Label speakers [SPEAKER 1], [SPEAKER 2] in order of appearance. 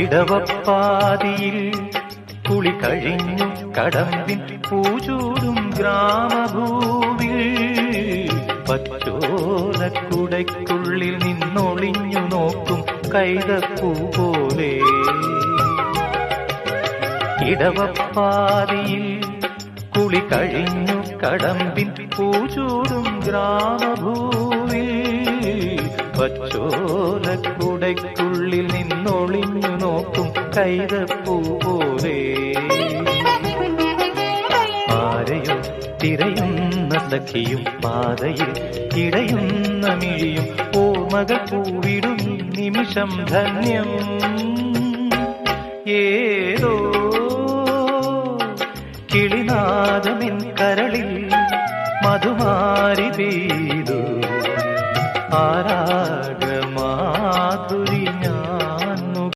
[SPEAKER 1] ഇടവപ്പാതിയിൽ കുളി കഴിഞ്ഞു കടമ്പിൻ പൂചൂടും ഗ്രാമഭൂവിൽ പച്ചോലക്കുടയ്ക്കുള്ളിൽ നിന്നൊളിഞ്ഞു നോക്കും കൈതപ്പൂ പോലെ. ഇടവപ്പാതിയിൽ കുളി കഴിഞ്ഞു കടമ്പിൻ പൂചൂടും ഗ്രാമഭൂവിൽ പച്ചോലക്കുടയ്ക്കുള്ളിൽ നിന്നൊളിഞ്ഞു നോക്കും കൈതപ്പൂ പോലെ ആരെയോ തിരയുന്ന സഖിയും പാതയിൽ ഇടയുന്ന മിഴിയും ഓർമ്മകൾ പൂവിടും നിമിഷം ധന്യം. ഏതോ കിളിനാദമിൻ കരളിൽ മധുമാരി പെയ്തു. ആരാ